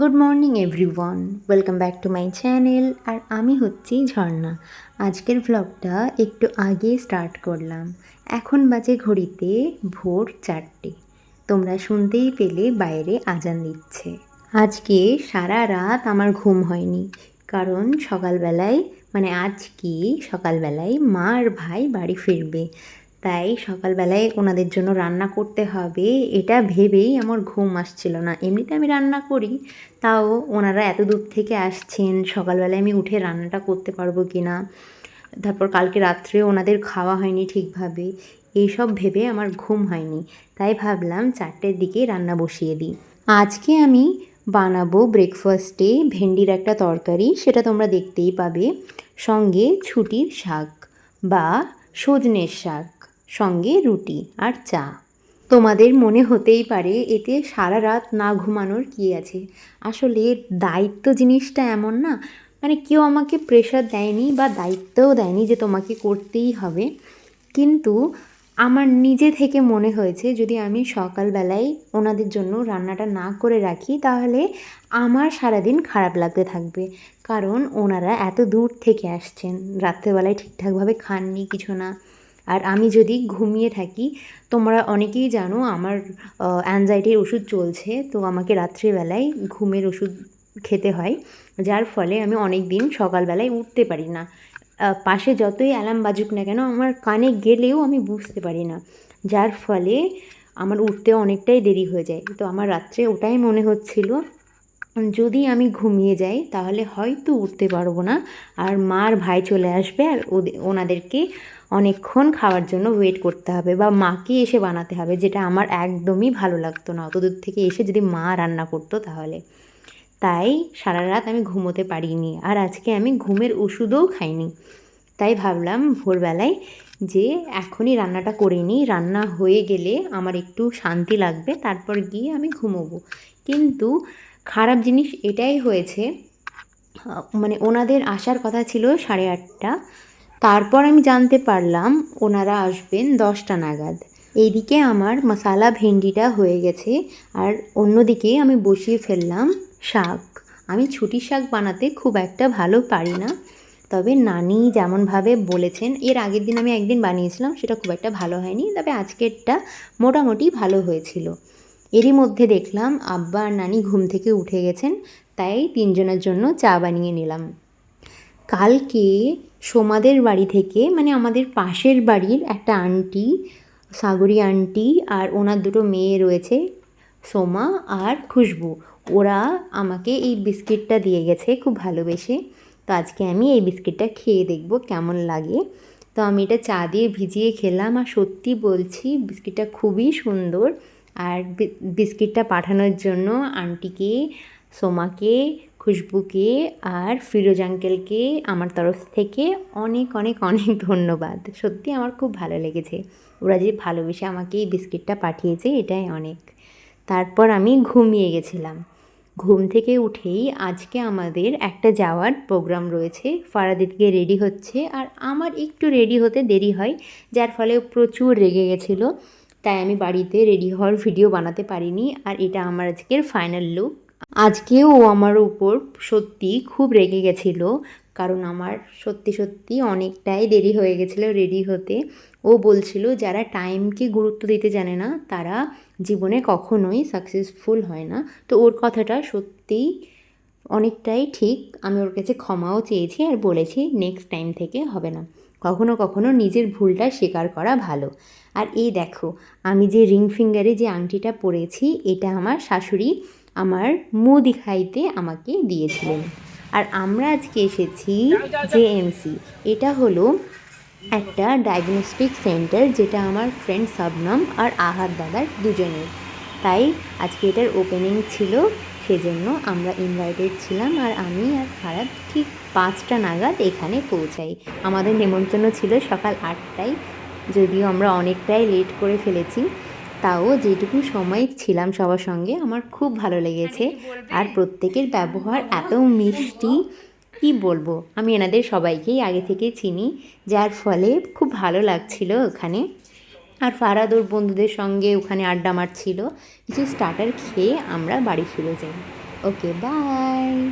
Good morning everyone welcome back to my channel আর আমি হচ্ছি ঝর্ণা। আজকের ভ্লগটা একটু আগে স্টার্ট করলাম। এখন বাজে ঘড়িতে ভোর চারটে। তোমরা শুনতেই পেলে বাইরে আজান দিচ্ছে। আজকে সারা রাত আমার ঘুম হয়নি। কারণ সকালবেলায় মানে আজকে সকালবেলায় মা আর ভাই বাড়ি ফিরবে। তাই সকালবেলায় ওনাদের জন্য রান্না করতে হবে। এটা ভেবেই আমার ঘুম আসছিল না। এমনিতে আমি রান্না করি, তাও ওনারা এত দূর থেকে আসছেন, সকালবেলায় আমি উঠে রান্নাটা করতে পারব কি না তারপর কালকে রাত্রে ওনাদের খাওয়া হয়নি ঠিকভাবে। এইসব ভেবে আমার ঘুম হয়নি। তাই ভাবলাম চারটের দিকে রান্না বসিয়ে দিই। আজকে আমি বানাবো ব্রেকফাস্টে ভেন্ডির একটা তরকারি, সেটা তোমরা দেখতেই পাবে। সঙ্গে ছুটির শাক বা সজনের শাক। সঙ্গে রুটি আর চা। তোমাদের মনে হতেই পারে এতে সারা রাত না ঘুমানোর কী আছে। আসলে দায়িত্ব জিনিসটা এমন না মানে কেউ আমাকে প্রেশার দেয়নি বা দায়িত্বও দেয়নি যে তোমাকে করতেই হবে। কিন্তু আমার নিজে থেকে মনে হয়েছে, যদি আমি সকালবেলায় ওনাদের জন্য রান্নাটা না করে রাখি, তাহলে আমার সারাদিন খারাপ লাগতে থাকবে। কারণ ওনারা এত দূর থেকে আসছেন, রাত্রেবেলায় ঠিকঠাকভাবে খাননি কিছু না। আর আমি যদি ঘুমিয়ে থাকি, তোমরা অনেকেই জানো আমার অ্যাংজাইটির ওষুধ চলছে, তো আমাকে রাত্রিবেলায় ঘুমের ওষুধ খেতে হয়। যার ফলে আমি অনেক দিন সকালবেলায় উঠতে পারি না। পাশে যতই অ্যালার্ম বাজুক না কেন, আমার কানে গেলেও আমি বুঝতে পারি না। যার ফলে আমার উঠতে অনেকটাই দেরি হয়ে যায়। তো আমার রাত্রে ওটাই মনে হচ্ছিল। যদি আমি ঘুমিয়ে যাই, তাহলে হয়তো উঠতে পারব না। আর মার ভাই চলে আসবে আর ওনাদেরকে অনেকক্ষণ খাওয়ার জন্য ওয়েট করতে হবে বা মাকে এসে বানাতে হবে, যেটা আমার একদমই ভালো লাগতো না। অত দূর থেকে এসে যদি মা রান্না করতো তাহলে। তাই সারা রাত আমি ঘুমোতে পারিনি আর আজকে আমি ঘুমের ওষুধও খাইনি। তাই ভাবলাম ভোরবেলায় যে এখনই রান্নাটা করে নিই। রান্না হয়ে গেলে আমার একটু শান্তি লাগবে, তারপর গিয়ে আমি ঘুমোবো। কিন্তু খারাপ জিনিস এটাই হয়েছে মানে ওনাদের আসার কথা ছিল সাড়ে আটটা। তারপর আমি জানতে পারলাম ওনারা আসবেন দশটা নাগাদ। এইদিকে আমার মশালা ভেন্ডিটা হয়ে গেছে আর অন্যদিকে আমি বসিয়ে ফেললাম শাক। আমি ছুটি শাক বানাতে খুব একটা ভালো পারি না, তবে নানি যেমনভাবে বলেছেন, এর আগের দিন আমি একদিন বানিয়েছিলাম, সেটা খুব একটা ভালো হয়নি, তবে আজকেরটা মোটামুটি ভালো হয়েছিল। এরই মধ্যে দেখলাম আব্বা আর নানি ঘুম থেকে উঠে গেছেন, তাই তিনজনের জন্য চা বানিয়ে নিলাম। কালকে সোমাদের বাড়ি থেকে মানে আমাদের পাশের বাড়ির একটা আন্টি, সাগরী আন্টি আর ওনার দুটো মেয়ে রয়েছে, সোমা আর খুশবু, ওরা আমাকে এই বিস্কিটটা দিয়ে গেছে খুব ভালোবেসে। তো আজকে আমি এই বিস্কিটটা খেয়ে দেখব কেমন লাগে। তো আমি এটা চা দিয়ে ভিজিয়ে খেলাম আর সত্যি বলছি, বিস্কিটটা খুবই সুন্দর। আর বিস্কিটটা পাঠানোর জন্য আন্টিকে, সোমাকে, খুশবুকে আর ফিরোজ আঙ্কেলকে আমার তরফ থেকে অনেক অনেক অনেক ধন্যবাদ। সত্যি আমার খুব ভালো লেগেছে। ওরা যে ভালোবেসে আমাকে এই বিস্কিটটা পাঠিয়েছে এটাই অনেক। তারপর আমি ঘুমিয়ে গেছিলাম। ঘুম থেকে উঠেই আজকে আমাদের একটা যাওয়ার প্রোগ্রাম রয়েছে। ফারাদিদকে রেডি হচ্ছে। আর আমার একটু রেডি হতে দেরি হয়, যার ফলে প্রচুর রেগে গেছিল। তাই আমি বাড়িতে রেডি হওয়ার ভিডিও বানাতে পারিনি আর এটা আমার আজকের ফাইনাল লুক আজকেও ও আমার উপর সত্যি খুব রেগে গেছিল, কারণ আমার সত্যি সত্যি অনেকটাই দেরি হয়ে গেছিল রেডি হতে। ও বলছিল, যারা টাইমকে গুরুত্ব দিতে জানে না, তারা জীবনে কখনোই সাকসেসফুল হয় না। তো ওর কথাটা সত্যিই অনেকটাই ঠিক। আমি ওর কাছে ক্ষমাও চেয়েছি আর বলেছি নেক্সট টাইম থেকে হবে না। কখনো কখনো নিজের ভুলটা স্বীকার করা ভালো। আর এই দেখো, আমি যে রিং ফিঙ্গারে যে আংটিটা পরেছি, এটা আমার শাশুড়ি আমার মুদি খাইতে আমাকে দিয়েছিলেন। আর আমরা আজকে এসেছি জেএমসি এটা হলো একটা ডায়াগনস্টিক সেন্টার যেটা আমার ফ্রেন্ড সাবনাম আর আহার দাদার দুজনের। তাই আজকে এটার ওপেনিং ছিল সেজন্য আমরা ইনভাইটেড ছিলাম আর আমি আর ফারাদ ঠিক পাঁচটা নাগাদ এখানে পৌঁছাই। আমাদের নেমন্তন্ন ছিল সকাল আটটায় যদিও আমরা অনেকটাই লেট করে ফেলেছি তাও যেটুকু সময় ছিলাম সবার সঙ্গে আমার খুব ভালো লেগেছে। আর প্রত্যেকের ব্যবহার এত মিষ্টি কি বলব? আমি এনাদের সবাইকেই আগে থেকে চিনি যার ফলে খুব ভালো লাগছিল ওখানে। আর ফারাদ ওর বন্ধুদের সঙ্গে ওখানে আড্ডা মারছিল। কিছু স্টার্টার খেয়ে আমরা বাড়ি ফিরে যাই। Okay bye